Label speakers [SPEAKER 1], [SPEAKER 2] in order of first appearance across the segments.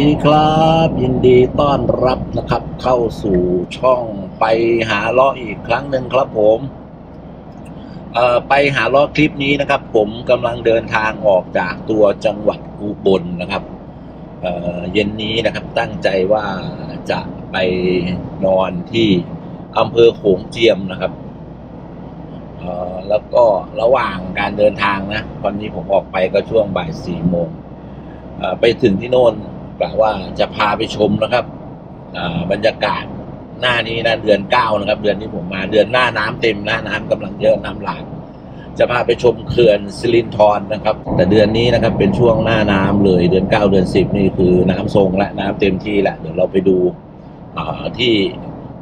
[SPEAKER 1] ดีครับ ยินดีต้อนรับนะครับ เข้าสู่ช่องไปหาล้ออีกครั้งหนึ่งครับผมเอ่อไปหาล้อคลิปนี้นะครับ ผมกำลังเดินทางออกจากตัวจังหวัดอุบลนะครับเอ่อเย็นนี้นะครับตั้งใจว่าจะไปนอนที่อำเภอโขงเจียมนะครับเอ่อแล้วก็ระหว่างการเดินทางนะวันนี้ผมออกไปก็ช่วงบ่ายสี่โมงไปถึงที่โน่น กะว่าจะพาไปชมนะครับบรรยากาศหน้านี้นะเดือนเก้านะครับ เดือนที่ผมมาเดือนหน้าน้ำเต็มหน้าน้ำกำลังเยอะน้ำหลากจะพาไปชมเขื่อนสิรินธรนะครับ แต่เดือนนี้นะครับเป็นช่วงหน้าน้ำเลยเดือนเก้าเดือนสิบนี่คือน้ำทรงและน้ำเต็มที่แหละเดี๋ยวเราไปดูที่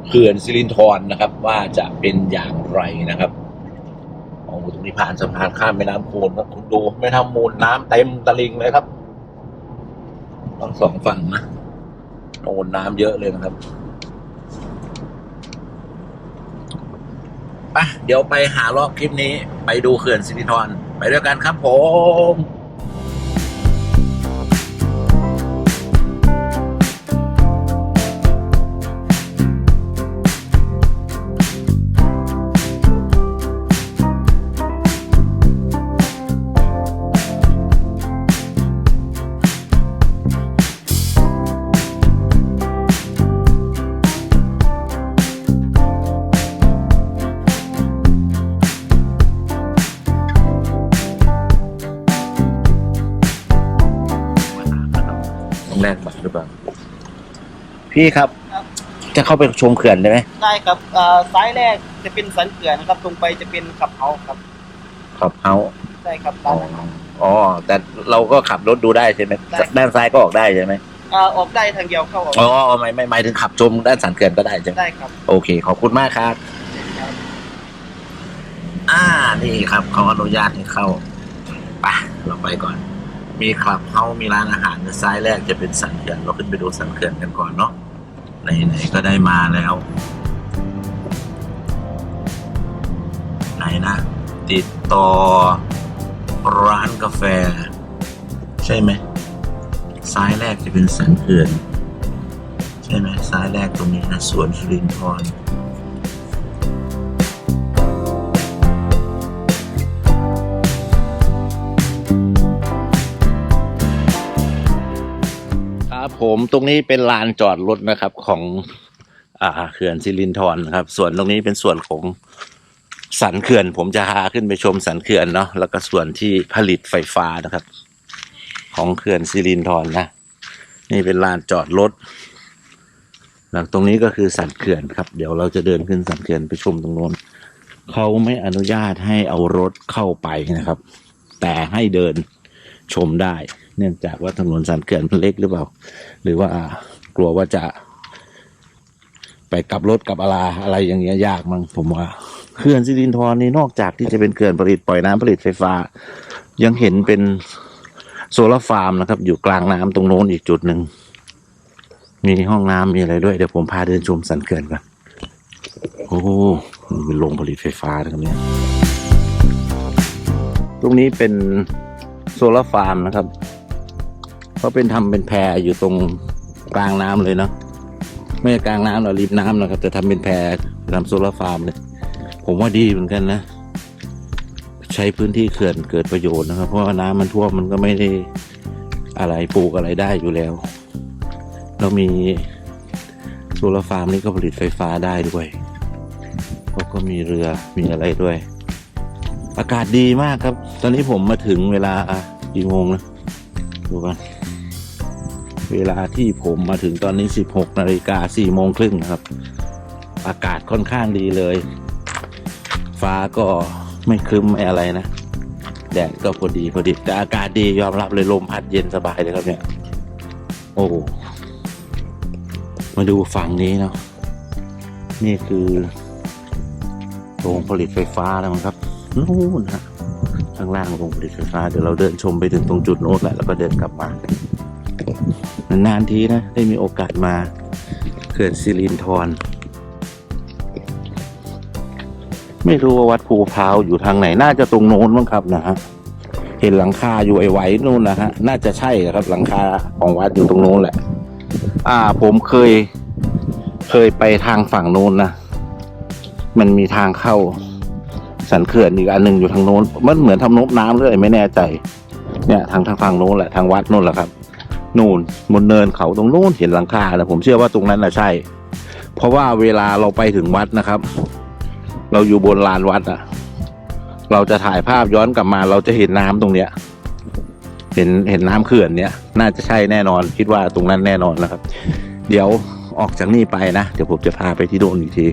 [SPEAKER 1] เขื่อนสิรินธรนะครับ ว่าจะเป็นอย่างไรนะครับโอ้โหตรงนี้ผ่านสะพานข้ามแม่น้ำโขงนะคุณดูแม่น้ำมูลน้ำเต็มตลิ่งเลยครับ ทั้งสองฝั่งนะโอนน้ำเยอะเลยนะครับป่ะเดี๋ยวไปหารอบคลิปนี้ ไปดูเขื่อนสิรินธรไปด้วยกันครับผม พี่ครับ
[SPEAKER 2] ครับ
[SPEAKER 1] จะเข้าไปชมเขื่อนได้ไหม
[SPEAKER 2] ได้ครับเอ่อซ้ายแรกจะเป็นสันเขื่อนนะครับ ตรงไปจะเป็นขับเฮาครับ
[SPEAKER 1] ขับเฮา
[SPEAKER 2] ใช่ครับ
[SPEAKER 1] อ๋
[SPEAKER 2] ร้า
[SPEAKER 1] อน
[SPEAKER 2] อาหาร
[SPEAKER 1] อ๋อ แต่เราก็ขับรถดูได้ใช่ไหม
[SPEAKER 2] ได้
[SPEAKER 1] ด้านซ้ายก็ออกได้ใช่ไหม
[SPEAKER 2] เอ่อออกได้ทางเดียวเข้าออก
[SPEAKER 1] อ๋อไม่ไม่หมายถึงขับชมด้านสันเขื่อนก็ได้ใช่ไหม
[SPEAKER 2] ได้ครับ
[SPEAKER 1] โอเค ขอบคุณมากครับ อ่า นี่ครับเขาอนุญาตให้เข้าไปเราไปก่อน มีคลับเฮาส์มีร้านอาหารซ้ายแรกจะเป็นสันเขื่อน เราขึ้นไปดูสันเขื่อนกันก่อนเนาะ ไหนๆก็ได้มาแล้ว ไหนนะ ติดต่อร้านกาแฟ ใช่ไหมซ้ายแรกจะเป็นสันเขื่อน ใช่ไหมซ้ายแรกตรงนี้นะสวนสุรินทร์ ครับผมตรงนี้เป็นลานจอดรถนะครับของอ่าเขื่อนสิรินธรนะครับ ส่วนตรงนี้เป็นส่วนของสันเขื่อน ผมจะพาขึ้นไปชมสันเขื่อนเนาะแล้วก็ส่วนที่ผลิตไฟฟ้านะครับ ของเขื่อนสิรินธรนะ นี่เป็นลานจอดรถหลังตรงนี้ก็คือสันเขื่อนครับ เดี๋ยวเราจะเดินขึ้นสันเขื่อนไปชมตรงโน้นเขาไม่อนุญาตให้เอารถเข้าไปนะครับ แต่ให้เดินชมได้ เนื่องจากว่าถนนสันเขื่อนมันเล็กหรือเปล่า หรือว่ากลัวว่าจะ ไปกลับรถกลับอะไรอะไรอย่างเงี้ยยากมั้งผมว่าเขื่อนสิรินธรนี่นอกจากที่จะเป็นเขื่อนผลิตปล่อยน้ำผลิตไฟฟ้า ยังเห็นเป็นโซลาร์ฟาร์มนะครับ อยู่กลางน้ำตรงโน้นอีกจุดหนึ่งมีห้องน้ำมีอะไรด้วยเดี๋ยวผมพาเดินชมสันเขื่อนก่อนโอ้โหเป็นโรงผลิตไฟฟ้านะครับเนี่ยตรงนี้เป็นโซลาร์ฟาร์มนะครับ เขาเป็นทำเป็นแพอยู่ตรงกลางน้ำเลยเนาะไม่ใช่กลางน้ำหรอกริมน้ำนะครับแต่ทำเป็นแพทำโซลาร์ฟาร์มเลย ผมว่าดีเหมือนกันนะ ใช้พื้นที่เขื่อนเกิดประโยชน์นะครับ เพราะว่าน้ำมันท่วมมันก็ไม่ได้อะไรปลูกอะไรได้อยู่แล้ว เรามีโซลาร์ฟาร์มนี่ก็ผลิตไฟฟ้าได้ด้วยเขาก็มีเรือมีอะไรด้วย อากาศดีมากครับ ตอนนี้ผมมาถึงเวลากี่โมงนะดูกัน เวลาที่ผมมาถึงตอนนี้ 16นาฬิกา4โมงครึ่งครับ อากาศค่อนข้างดีเลย ฟ้าก็ไม่ครึ้มไม่อะไรนะ แดดก็พอดีพอดีแต่อากาศดียอมรับเลยลมพัดเย็นสบายเลยครับเนี่ย โอ้มาดูฝั่งนี้เนาะนี่คือโรงผลิตไฟฟ้าแล้วมั้งครับนู่นฮะข้างล่างโรงผลิตไฟฟ้าเดี๋ยวเราเดินชมไปถึงตรงจุดโน้นแหละแล้วก็เดินกลับมา นานๆทีนะ ได้มีโอกาสมาเขื่อนสิรินธรไม่รู้ว่าวัดภูพร้าวอยู่ทางไหน น่าจะตรงโน้นมั้งครับนะฮะ เห็นหลังคาอยู่ไอ้ไหวนู่นนะฮะ น่าจะใช่ครับ หลังคาของวัดอยู่ตรงโน้นแหละ อ่า ผมเคย เคยไปทางฝั่งโน้นนะ มันมีทางเข้า สันเขื่อนอีกอันหนึ่งอยู่ทางโน้น มันเหมือนทำนบน้ำเลยไม่แน่ใจ เนี่ย ทางทางฝั่งโน้นแหละ ทางวัดโน้นแหละครับ นู่นบนเนินเขาตรงนู้นเห็นหลังคาแล้วผมเชื่อว่าตรงนั้นแหละใช่ เพราะว่าเวลาเราไปถึงวัดนะครับ เราอยู่บนลานวัดอะเราจะถ่ายภาพย้อนกลับมา เราจะเห็นน้ำตรงเนี้ย เห็นเห็นน้ำเขื่อนเนี้ยน่าจะใช่แน่นอน คิดว่าตรงนั้นแน่นอนนะครับ เดี๋ยวออกจากนี่ไปนะ เดี๋ยวผมจะพาไปที่โดนอีกที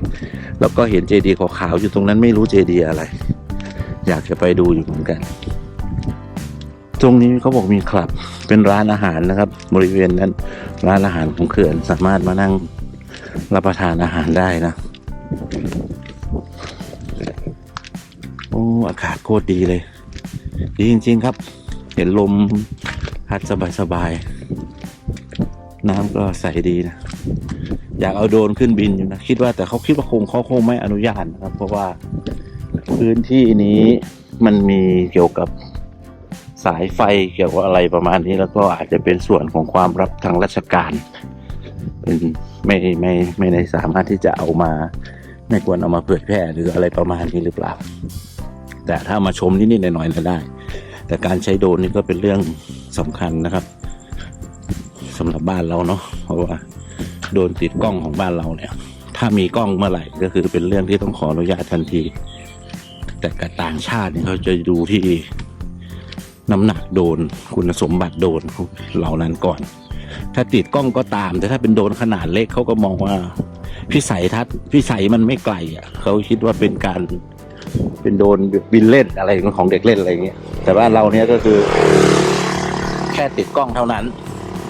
[SPEAKER 1] แล้วก็เห็นเจดีย์ขาวๆอยู่ตรงนั้นไม่รู้เจดีย์อะไร อยากจะไปดูอยู่เหมือนกัน ตรงนี้เขาบอกมีคลับ เป็นร้านอาหารนะครับ บริเวณนั้น ร้านอาหารของเขื่อนสามารถมานั่งรับประทานอาหารได้นะ โอ้อากาศโคตรดีเลย ดีจริง ๆครับ เห็นลมพัดสบายๆน้ำก็ใสดีนะอยากเอาโดรนขึ้นบินอยู่นะคิดว่าแต่เขาคิดว่าคงเขาคงไม่อนุญาตนะครับ เพราะว่าพื้นที่นี้มันมีเกี่ยวกับ สายไฟเกี่ยวกับอะไรประมาณนี้แล้วก็อาจจะเป็นส่วนของความรับทางราชการเป็นไม่ไม่ไม่ได้สามารถที่จะเอามาไม่ควรเอามาเผยแพร่หรืออะไรประมาณนี้หรือเปล่า แต่ถ้ามาชมนิดๆหน่อยๆก็ได้ แต่การใช้โดรนนี่ก็เป็นเรื่องสำคัญนะครับสำหรับบ้านเราเนาะเพราะว่าโดนติดกล้องของบ้านเราเนี่ย ถ้ามีกล้องเมื่อไหร่ก็คือเป็นเรื่องที่ต้องขออนุญาตทันที แต่กับต่างชาติเนี่ยเขาจะดูที่ น้ำหนักโดนคุณสมบัติโดนเหล่านั้นก่อน ถ้าติดกล้องก็ตาม แต่ถ้าเป็นโดนขนาดเล็กเขาก็มองว่าพิสัยทัศน์พิสัยมันไม่ไกลอะเขาคิดว่าเป็นการเป็นโดนบินเล่นอะไรของเด็กเล่นอะไรเงี้ยแต่ว่าเราเนี้ยก็คือ แค่ติดกล้องเท่านั้น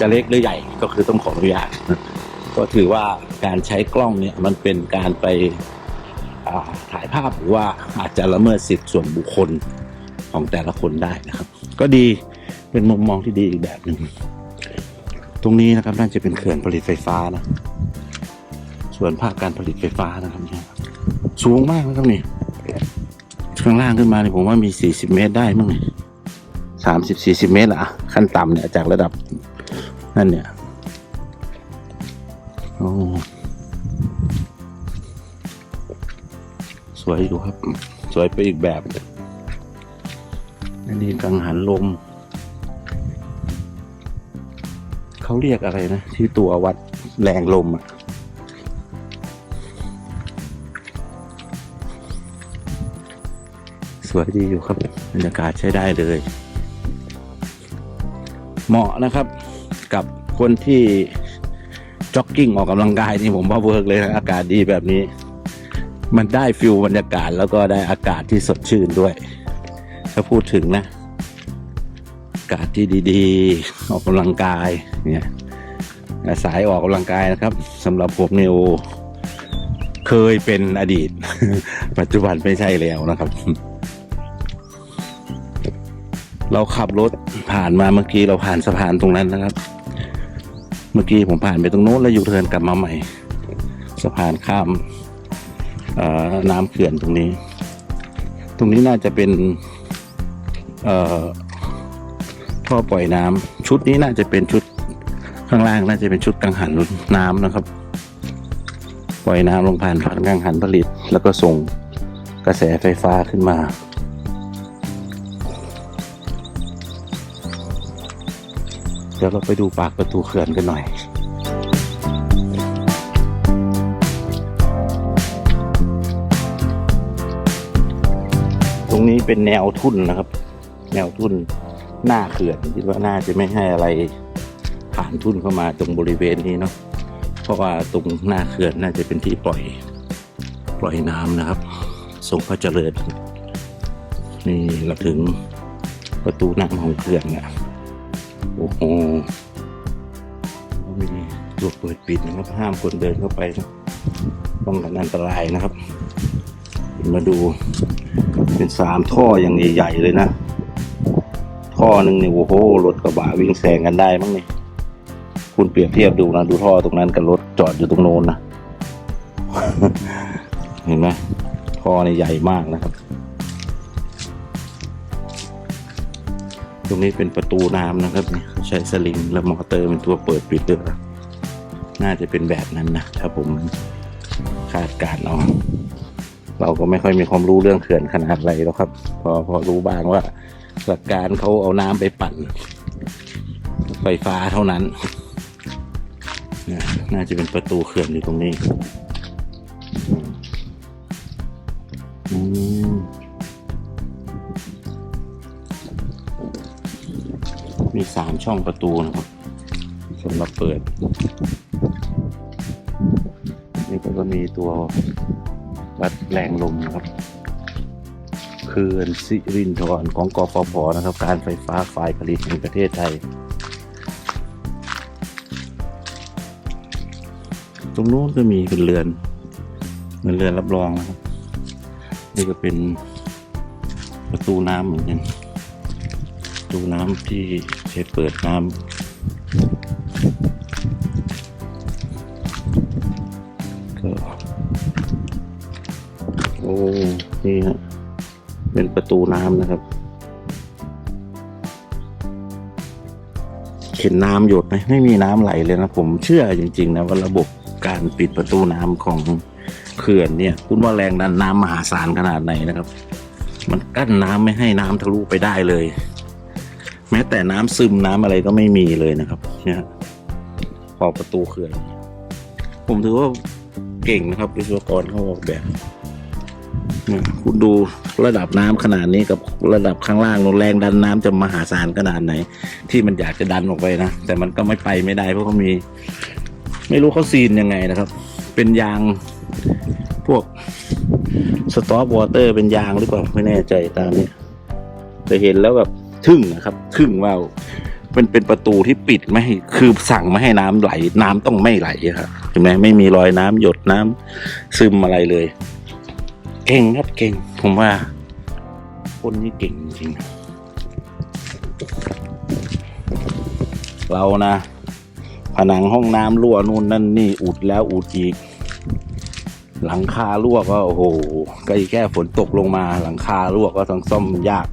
[SPEAKER 1] จะเล็กหรือใหญ่ก็คือต้องขออนุญาตก็ถือว่าการใช้กล้องเนี่ยมันเป็นการไปถ่ายภาพหรือว่าอาจจะละเมิดสิทธิส่วนบุคคลของแต่ละคนได้นะครับ ก็ดีเป็นมุมมองที่ดีอีกแบบหนึ่งตรงนี้นะครับน่าจะเป็นเขื่อนผลิตไฟฟ้านะส่วนภาคการผลิตไฟฟ้านะครับเนี่ยสูงมากนะครับนี่ข้างล่างขึ้นมาเนี่ยผมว่ามี 40 เมตรได้มั้งเนี่ยสามสิบสี่สิบเมตรอะขั้นต่ำเนี่ยจากระดับนั่นเนี่ยโอ้สวยอยู่ครับ สวยไปอีกแบบ อันนี้กังหันลม เขาเรียกอะไรนะ ที่ตัววัดแรงลมอะสวยดีอยู่ครับบรรยากาศใช้ได้เลย เหมาะนะครับกับคนที่จ็อกกิ้งออกกำลังกายนี่ผมว่าเวิร์กเลยนะอากาศดีแบบนี้ มันได้ฟิลบรรยากาศแล้วก็ได้อากาศที่สดชื่นด้วย ถ้าพูดถึงนะอากาศที่ดีๆ ออกกำลังกายเนี่ยสายออกกำลังกายนะครับสำหรับผมเนี่ยโอเคยเป็นอดีต ปัจจุบันไม่ใช่แล้วนะครับ เราขับรถผ่านมาเมื่อกี้เราผ่านสะพานตรงนั้นนะครับ เมื่อกี้ผมผ่านไปตรงโน้นแล้วยูเทิร์นกลับมาใหม่ สะพานข้ามน้ำเขื่อนตรงนี้ ตรงนี้น่าจะเป็น ท่อปล่อยน้ำชุดนี้น่าจะเป็นชุดข้างล่างน่าจะเป็นชุดกังหันน้ำนะครับ ปล่อยน้ำลงผ่านผ่านกังหันผลิต แล้วก็ส่งกระแสไฟฟ้าขึ้นมาเดี๋ยวเราไปดูปากประตูเขื่อนกันหน่อย ตรงนี้เป็นแนวทุ่นนะครับ แนวทุ่นหน้าเขื่อนคิดว่าน่าจะไม่ให้อะไรผ่านทุ่นเข้ามาตรงบริเวณนี้เนาะเพราะว่าตรงหน้าเขื่อนน่าจะเป็นที่ปล่อยปล่อยน้ำนะครับส่งพระเจริญนี่เราถึงประตูน้ำของเขื่อนนะโอ้โหมีตัวเปิดปิดนะครับห้ามคนเดินเข้าไปนะป้องกันอันตรายนะครับ มาดูเป็นสามท่ออย่างใหญ่ๆเลยนะ ท่อหนึ่งเนี่ยโอ้โหรถกระบะวิ่งแซงกันได้มั้งเนี่ยคุณเปรียบเทียบดูนะดูท่อตรงนั้นกับรถจอดอยู่ตรงโน้นนะเห็นไหมท่อนี่ใหญ่มากนะครับ ตรงนี้เป็นประตูน้ำนะครับเนี่ยใช้สลิงและมอเตอร์เป็นตัวเปิดปิดด้วยนะน่าจะเป็นแบบนั้นนะถ้าผมคาดการณ์เอาเราก็ไม่ค่อยมีความรู้เรื่องเขื่อนขนาดไรหรอกครับ พอพอรู้บ้างว่า หลักการเขาเอาน้ำไปปั่น ไฟฟ้าเท่านั้น น่าจะเป็นประตูเขื่อนอยู่ตรงนี้มีสามช่องประตูนะครับสำหรับเปิด นี่ก็มีตัววัดแรงลมนะครับ ขื่อนสิรินธรของกฟผนะครับ การไฟฟ้าฝ่ายผลิตแห่งประเทศไทย ตรงนู้นก็มีเป็นเรือนเหมือนเรือนรับรองนะครับ นี่ก็เป็นประตูน้ำเหมือนกันประตูน้ำที่ใช้เปิดน้ำก็โอ้นี่ฮะ เป็นประตูน้ำนะครับ เห็นน้ำหยดไหมไม่มีน้ำไหลเลยนะ ผมเชื่อจริง ๆ นะว่าระบบการปิดประตูน้ำของเขื่อนเนี่ยคุณว่าแรงดันน้ำมหาศาลขนาดไหนนะครับ มันกั้นน้ำไม่ให้น้ำทะลุไปได้เลย แม้แต่น้ำซึมน้ำอะไรก็ไม่มีเลยนะครับ เนี่ยพอประตูเขื่อน ผมถือว่าเก่งนะครับวิศวกรเขาออกแบบ คุณดูระดับน้ำขนาดนี้กับระดับข้างล่างแรงดันน้ำจะมหาศาลขนาดไหน ที่มันอยากจะดันออกไปนะ แต่มันก็ไม่ไปไม่ได้เพราะเขามี ไม่รู้เขาซีนยังไงนะครับ เป็นยางพวกสต็อปวอเตอร์เป็นยางหรือเปล่าไม่แน่ใจตามนี้แต่เห็นแล้วแบบทึ่งนะครับ ทึ่งว่าเป็นเป็นประตูที่ปิดไม่ให้คือสั่งไม่ให้น้ำไหล น้ำต้องไม่ไหลครับเห็นไหมไม่มีรอยน้ำหยดน้ำซึมอะไรเลย เก่งครับเก่ง ผมว่า คนนี้เก่งจริงเรานะ ผนังห้องน้ำรั่วนู่นนั่นนี่อุดแล้วอุดอีก หลังคารั่วก็โอ้โหก็แค่ฝนตกลงมา หลังคารั่วก็ต้องซ่อมยาก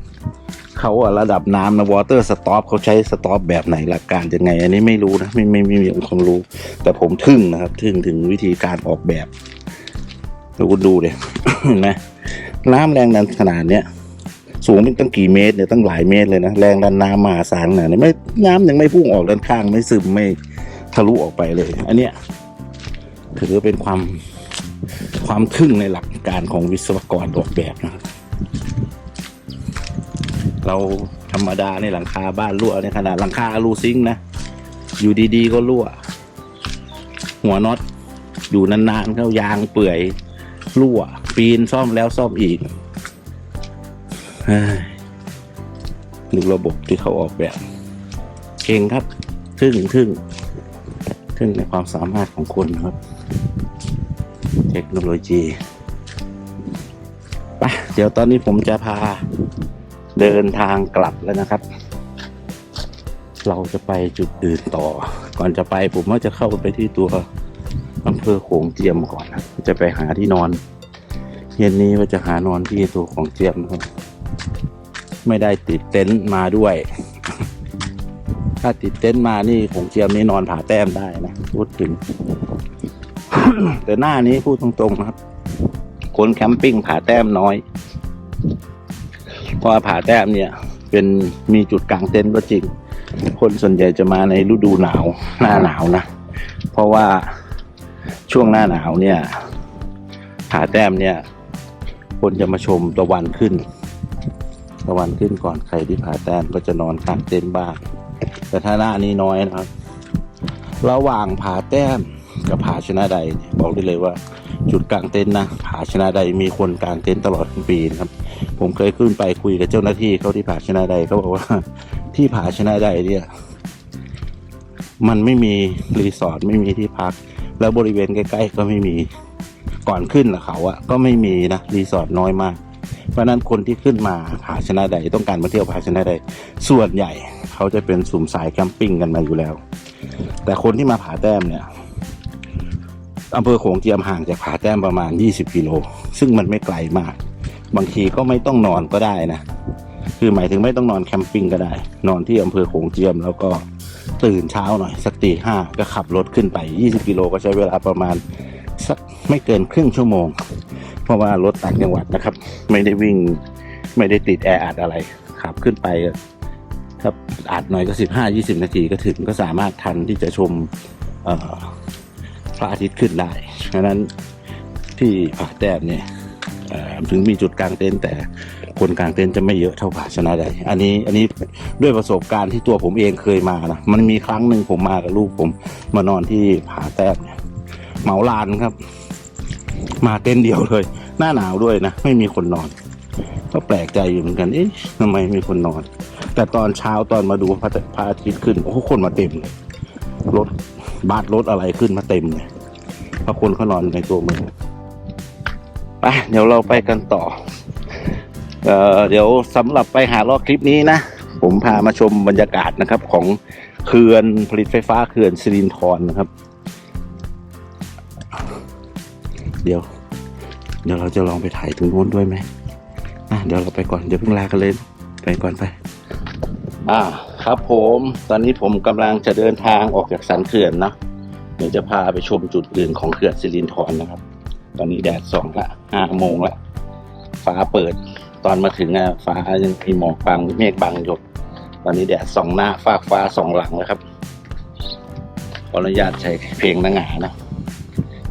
[SPEAKER 1] เขาอะระดับน้ำนะวอเตอร์สต็อปเขาใช้สต็อปแบบไหนหลักการยังไง อันนี้ไม่รู้นะ ไม่ไม่ไม่มีความรู้ แต่ผมทึ่งนะครับ ทึ่งถึงวิธีการออกแบบ แล้วคุณดูเลยนไหมน้ำแรงดันขนาดเนี้ยสูงเป็นตั้งกี่เมตรเนี่ยตั้งหลายเมตรเลยนะแรงดันน้ำมหาศาลขนาดนี้ไม่น้ำยังไม่พุ่งออกด้านข้างไม่ซึมไม่ทะลุออกไปเลย อันเนี้ยถือเป็นความความทึ่งในหลักการของวิศวกรออกแบบนะเราธรรมดาในหลังคาบ้านรั่วในขนาดหลังคาอลูซิงนะอยู่ดีๆก็รั่ว หัวน็อตอยู่นานๆเข้ายางเปื่อย รั่ว ปีนซ่อมแล้วซ่อมอีกดูระบบที่เขาออกแบบ เก่งครับ ทึ่งทึ่งทึ่งในความสามารถของคนครับ เทคโนโลยีไปเดี๋ยวตอนนี้ผมจะพาเดินทางกลับแล้วนะครับ เราจะไปจุดอื่นต่อ ก่อนจะไปผมว่าจะเข้าไปที่ตัว อำเภอโขงเจียมก่อนนะจะไปหาที่นอน เย็นนี้ว่าจะหานอนที่ตัวของเจียมนะครับ ไม่ได้ติดเต็นท์มาด้วย ถ้าติดเต็นท์มานี่ของเจียมนี่นอนผาแต้มได้นะพูดถึง แต่หน้านี้พูดตรงๆนะครับ คนแคมปิ้งผาแต้มน้อยเพราะว่าผาแต้มเนี่ย เป็นมีจุดกลางเต็นท์ก็จริง คนส่วนใหญ่จะมาในฤดูหนาว หน้าหนาวนะ เพราะว่า ช่วงหน้าหนาวเนี่ยผาแต้มเนี่ย คนจะมาชมตะวันขึ้น ตะวันขึ้นก่อนใครที่ผาแต้มก็จะนอนกลางเต็นท์บ้าง แต่ถ้าหน้านี้น้อยนะครับ ระหว่างผาแต้มกับผาชนะใดบอกได้เลยว่า จุดกลางเต็นท์นะผาชนะใดมีคนกลางเต็นท์ตลอดทั้งปีนะครับ ผมเคยขึ้นไปคุยกับเจ้าหน้าที่เขาที่ผาชนะใดเขาบอกว่าที่ผาชนะใดเนี่ย มันไม่มีรีสอร์ทไม่มีที่พัก แล้วบริเวณใกล้ๆก็ไม่มีก่อนขึ้นนะเขาอะก็ไม่มีนะรีสอร์ทน้อยมาก เพราะฉะนั้นคนที่ขึ้นมาผาชนะใดต้องการมาเที่ยวผาชนะใด ส่วนใหญ่เขาจะเป็นสุ่มสายแคมปิ้งกันมาอยู่แล้ว แต่คนที่มาผาแต้มเนี่ยอำเภอโขงเจียมห่างจากผาแต้มประมาณ 20 กิโล ซึ่งมันไม่ไกลมาก บางทีก็ไม่ต้องนอนก็ได้นะ คือหมายถึงไม่ต้องนอนแคมปิ้งก็ได้ นอนที่อำเภอโขงเจียมแล้วก็ ตื่นเช้าหน่อย สักตีห้าก็ขับรถขึ้นไป 20 กิโลก็ใช้เวลาประมาณสักไม่เกินครึ่งชั่วโมง เพราะว่ารถต่างจังหวัดนะครับ ไม่ได้วิ่งไม่ได้ติดแอร์อัดอะไร ขับขึ้นไปถ้าอัดหน่อยก็ 15-20 นาทีก็ถึงก็สามารถทันที่จะชมพระอาทิตย์ขึ้นได้ฉะนั้นที่ผาแต้มเนี่ยถึงมีจุดกลางเต็นท์แต่ คนกลางเต็นท์จะไม่เยอะเท่าผาชนะใดอันนี้อันนี้ด้วยประสบการณ์ที่ตัวผมเองเคยมานะมันมีครั้งหนึ่งผมมากับลูกผมมานอนที่ผาแต้มเนี่ยเหมาลานครับ มาเต็นท์เดียวเลย หน้าหนาวด้วยนะไม่มีคนนอน ก็แปลกใจอยู่เหมือนกันเอ๊ะทำไมมีคนนอน แต่ตอนเช้าตอนมาดูพระพระอาทิตย์ขึ้นโอ้คนมาเต็มเลยรถบัสรถอะไรขึ้นมาเต็มเลยเพราะคนเขานอนในตัวเมืองไปเดี๋ยวเราไปกันต่อ เเดี๋ยวสำหรับไปหาลอกคลิปนี้นะ ผมพามาชมบรรยากาศนะครับ ของเขื่อนผลิตไฟฟ้าเขื่อนสิรินธรนะครับ เดี๋ยว เดี๋ยวเราจะลองไปถ่ายตรงโน้นด้วยไหมอะเดี๋ยวเราไปก่อนเดี๋ยวเพิ่งลากันเลยไปก่อนไปอ่าครับผมตอนนี้ผมกำลังจะเดินทางออกจากสันเขื่อนนะเดี๋ยวจะพาไปชมจุดอื่นของเขื่อนสิรินธรนะครับ ตอนนี้แดดส่องละห้าโมงละฟ้าเปิด ตอนมาถึงอะฟ้ายังมีหมอกบางเมฆบางหยดตอนนี้แดดส่องหน้าฟากฟ้าส่องหลังแล้วครับขออนุญาตใช้เพลงนางหานะ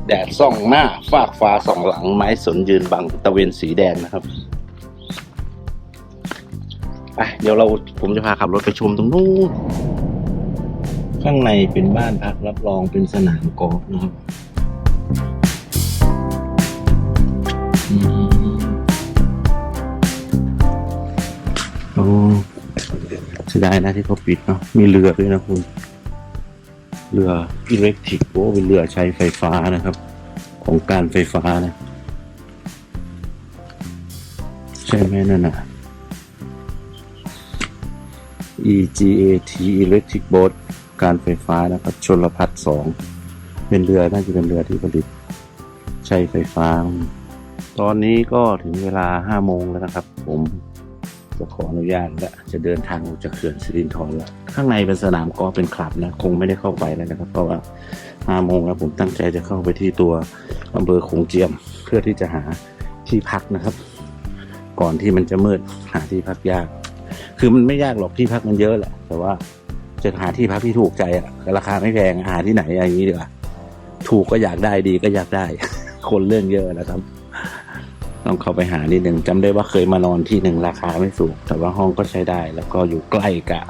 [SPEAKER 1] แดดส่องหน้าฟากฟ้าส่องหลัง ไม้สนยืนบังตะเวนสีแดงนะครับไปเดี๋ยวเราผมจะพาขับรถไปชมตรงนู้นข้างในเป็นบ้านพักรับรองเป็นสนามกอล์ฟนะครับ สียดายนะที่เขาปิดเนาะมีเรือด้วยนะคุณ เรืออิเล็กทริกโอ้เป็นเรือใช้ไฟฟ้านะครับ ของการไฟฟ้านะใช่ไหมนั่นน่ะ EGAT Electric Boat การไฟฟ้านะครับชลพัฒสองเป็นเรือน่าจะเป็นเรือที่ผลิตใช้ไฟฟ้า ตอนนี้ก็ถึงเวลาห้าโมงแล้วนะครับผม จะขออนุญาตและจะเดินทางออกจากเขื่อนสิรินธรแล้วข้างในเป็นสนามกอล์ฟเป็นคลับนะคงไม่ได้เข้าไปแล้วนะครับ เพราะว่าห้าโมงแล้วผมตั้งใจจะเข้าไปที่ตัวอำเภอโขงเจียม เพื่อที่จะหาที่พักนะครับ ก่อนที่มันจะมืดหาที่พักยาก คือมันไม่ยากหรอกที่พักมันเยอะแหละ แต่ว่าจะหาที่พักที่ถูกใจอะราคาไม่แพงหาที่ไหนอย่างนี้ดีกว่าถูกก็อยากได้ดีก็อยากได้ คนเรื่องเยอะนะครับ ต้องเข้าไปหานิดหนึ่งจำได้ว่าเคยมานอนที่หนึ่งราคาไม่สูง แต่ว่าห้องก็ใช้ได้ แล้วก็อยู่ใกล้กับ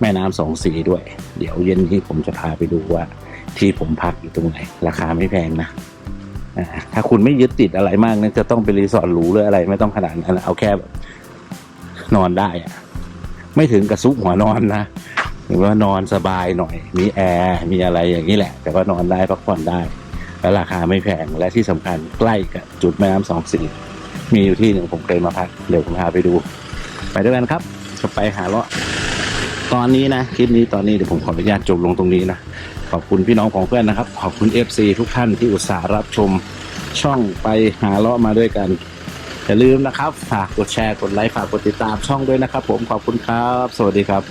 [SPEAKER 1] แม่น้ำสองสีด้วย เดี๋ยวเย็นนี้ผมจะพาไปดูว่า ที่ผมพักอยู่ตรงไหน ราคาไม่แพงนะถ้าคุณไม่ยึดติดอะไรมากนะจะต้องเป็นรีสอร์ทหรูหรืออะไร ไม่ต้องขนาดนั้นเอาแค่แบบนอนได้อะไม่ถึงกับซุกหัวนอนนะหรือว่านอนสบายหน่อย มีแอร์มีอะไรอย่างนี้แหละ แต่ว่านอนได้พักผ่อนได้ และราคาไม่แพงและที่สำคัญใกล้กับจุดแม่น้ำสองสีมีอยู่ที่หนึ่งผมเคยมาพักเดี๋ยวผมพาไปดู ไปด้วยกันครับจะไปหาเลาะตอนนี้นะคลิปนี้ตอนนี้เดี๋ยวผมขออนุญาตจบลงตรงนี้นะขอบคุณพี่น้องของเพื่อนนะครับ ขอบคุณ FC ทุกท่านที่อุตส่าห์รับชมช่องไปหาเลาะมาด้วยกันอย่าลืมนะครับ ฝากกดแชร์ กดไลค์ ฝากกดติดตามช่องด้วยนะครับผม ขอบคุณครับ สวัสดีครับ